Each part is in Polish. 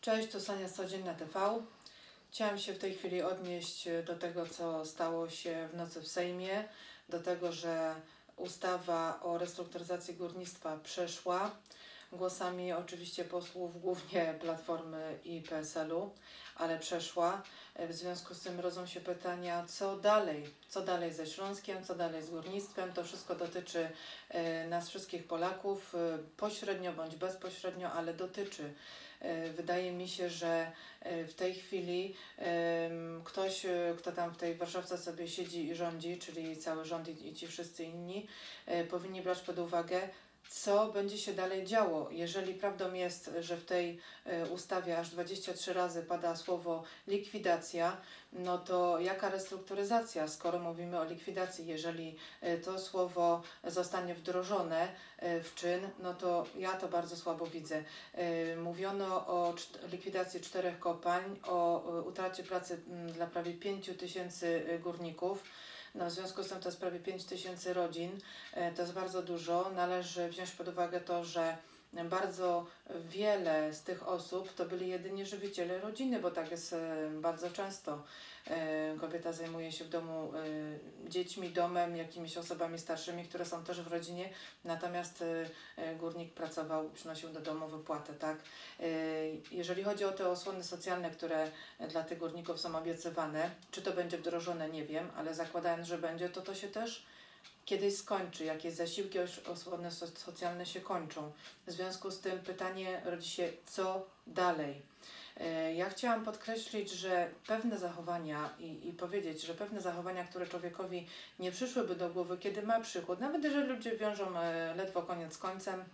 Cześć, to Sania z Codzienna TV. Chciałam się w tej chwili odnieść do tego, co stało się w nocy w Sejmie, do tego, że ustawa o restrukturyzacji górnictwa przeszła głosami oczywiście posłów głównie Platformy i PSL-u, ale przeszła. W związku z tym rodzą się pytania, co dalej? Co dalej ze Śląskiem, co dalej z górnictwem? To wszystko dotyczy e, nas wszystkich Polaków, e, pośrednio bądź bezpośrednio, ale dotyczy. E, Wydaje mi się, że w tej chwili ktoś, kto tam w tej Warszawce sobie siedzi i rządzi, czyli cały rząd i, ci wszyscy inni, powinni brać pod uwagę, co będzie się dalej działo. Jeżeli prawdą jest, że w tej e, ustawie aż 23 razy pada słowo likwidacja, no to jaka restrukturyzacja, skoro mówimy o likwidacji? Jeżeli e, to słowo zostanie wdrożone e, w czyn, no to ja to bardzo słabo widzę. Mówiono o likwidacji czterech kopalń, o utracie pracy dla prawie 5 tysięcy górników. No, w związku z tym to jest prawie 5 tysięcy rodzin. E, To jest bardzo dużo. Należy wziąć pod uwagę to, że bardzo wiele z tych osób to byli jedynie żywiciele rodziny, bo tak jest e, bardzo często. E, Kobieta zajmuje się w domu e, dziećmi, domem, jakimiś osobami starszymi, które są też w rodzinie, natomiast górnik pracował, przynosił do domu wypłatę, tak? Jeżeli chodzi o te osłony socjalne, które dla tych górników są obiecywane, czy to będzie wdrożone, nie wiem, ale zakładając, że będzie, to to się też kiedyś skończy, jakie zasiłki os- osłony so- socjalne się kończą. W związku z tym pytanie rodzi się, co dalej? E, Ja chciałam podkreślić, że pewne zachowania i, i powiedzieć, że pewne zachowania, które człowiekowi nie przyszłyby do głowy, kiedy ma przychód, nawet jeżeli ludzie wiążą e, ledwo koniec z końcem,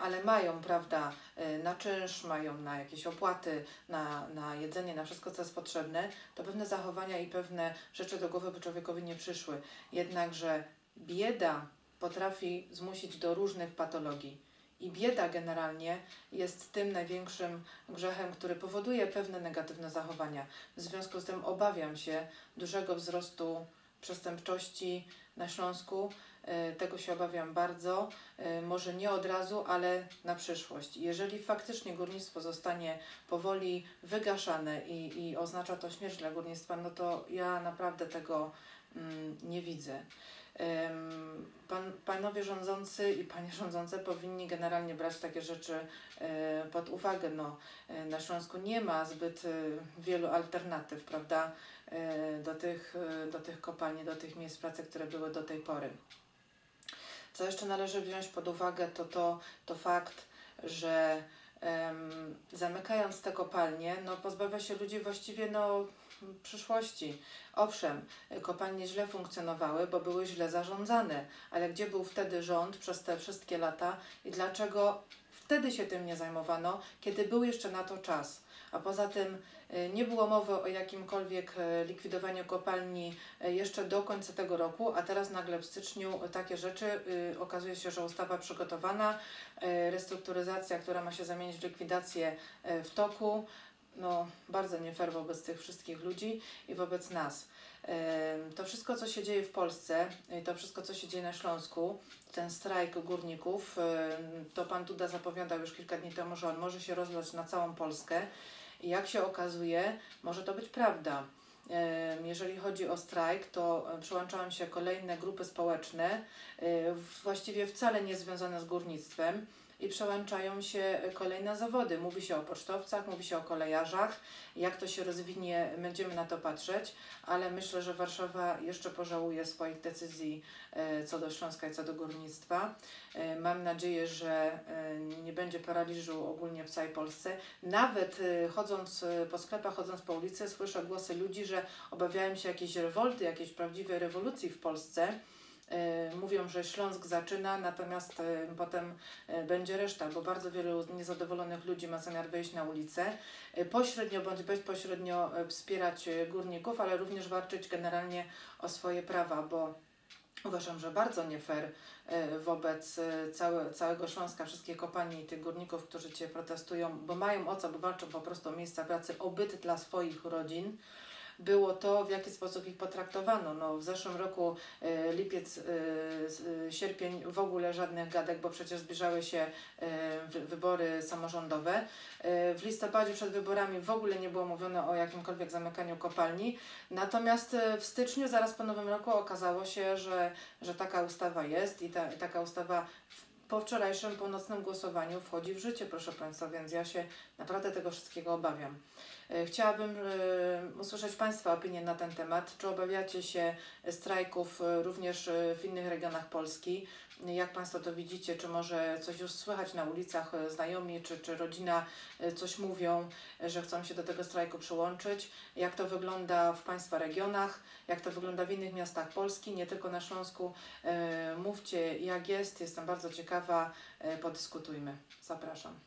ale mają, prawda, e, na czynsz, mają na jakieś opłaty, na, na jedzenie, na wszystko, co jest potrzebne, to pewne zachowania i pewne rzeczy do głowy by człowiekowi nie przyszły. Jednakże bieda potrafi zmusić do różnych patologii. I bieda generalnie jest tym największym grzechem, który powoduje pewne negatywne zachowania. W związku z tym obawiam się dużego wzrostu przestępczości na Śląsku. E, Tego się obawiam bardzo. E, Może nie od razu, ale na przyszłość. Jeżeli faktycznie górnictwo zostanie powoli wygaszane i, i oznacza to śmierć dla górnictwa, no to ja naprawdę tego mm, nie widzę. Pan, panowie rządzący i panie rządzące powinni generalnie brać takie rzeczy e, pod uwagę. No, e, na Śląsku nie ma zbyt e, wielu alternatyw, prawda, do tych, do tych kopalni, do tych miejsc pracy, które były do tej pory. Co jeszcze należy wziąć pod uwagę, to, to, to fakt, że zamykając te kopalnie, no, pozbawia się ludzi właściwie no, przyszłości. Owszem, kopalnie źle funkcjonowały, bo były źle zarządzane, ale gdzie był wtedy rząd przez te wszystkie lata i dlaczego wtedy się tym nie zajmowano, kiedy był jeszcze na to czas? A poza tym y, nie było mowy o jakimkolwiek e, likwidowaniu kopalni e, jeszcze do końca tego roku, a teraz nagle w styczniu takie rzeczy, y, okazuje się, że ustawa przygotowana, e, restrukturyzacja, która ma się zamienić w likwidację e, w toku, no bardzo nie fair wobec tych wszystkich ludzi i wobec nas. To wszystko, co się dzieje w Polsce, to wszystko, co się dzieje na Śląsku, ten strajk górników, to pan Duda zapowiadał już kilka dni temu, że on może się rozlać na całą Polskę. I jak się okazuje, może to być prawda. Jeżeli chodzi o strajk, to e, przyłączają się kolejne grupy społeczne, e, właściwie wcale nie związane z górnictwem i przełączają się kolejne zawody. Mówi się o pocztowcach, mówi się o kolejarzach. Jak to się rozwinie, będziemy na to patrzeć, ale myślę, że Warszawa jeszcze pożałuje swoich decyzji e, co do Śląska i co do górnictwa. E, Mam nadzieję, że e, nie będzie paraliżu ogólnie w całej Polsce. Nawet e, chodząc e, po sklepach, chodząc po ulicy, słyszę głosy ludzi, że obawiają się jakiejś rewolty, jakiejś prawdziwej rewolucji w Polsce. E, Mówią, że Śląsk zaczyna, natomiast e, potem e, będzie reszta, bo bardzo wielu niezadowolonych ludzi ma zamiar wyjść na ulicę, pośrednio bądź bezpośrednio wspierać górników, ale również walczyć generalnie o swoje prawa, bo uważam, że bardzo nie fair wobec całe, całego Śląska, wszystkich kopalni i tych górników, którzy Cię protestują, bo mają o co, bo walczą po prostu o miejsca pracy, o byt dla swoich rodzin, było to, w jaki sposób ich potraktowano. No, w zeszłym roku e, lipiec, s- e, sierpień w ogóle żadnych gadek, bo przecież zbliżały się wy- wybory samorządowe. W listopadzie przed wyborami w ogóle nie było mówione o jakimkolwiek zamykaniu kopalni. Natomiast w styczniu, zaraz po nowym roku, okazało się, że, że taka ustawa jest i, ta, i taka ustawa po wczorajszym północnym głosowaniu wchodzi w życie, proszę Państwa, więc ja się naprawdę tego wszystkiego obawiam. E, Chciałabym e, usłyszeć Państwa opinię na ten temat. Czy obawiacie się strajków e, również w innych regionach Polski? Jak Państwo to widzicie? Czy może coś już słychać na ulicach, znajomi czy, czy rodzina coś mówią, że chcą się do tego strajku przyłączyć? Jak to wygląda w Państwa regionach? Jak to wygląda w innych miastach Polski, nie tylko na Śląsku? Mówcie jak jest, jestem bardzo ciekawa, E, podyskutujmy. Zapraszam.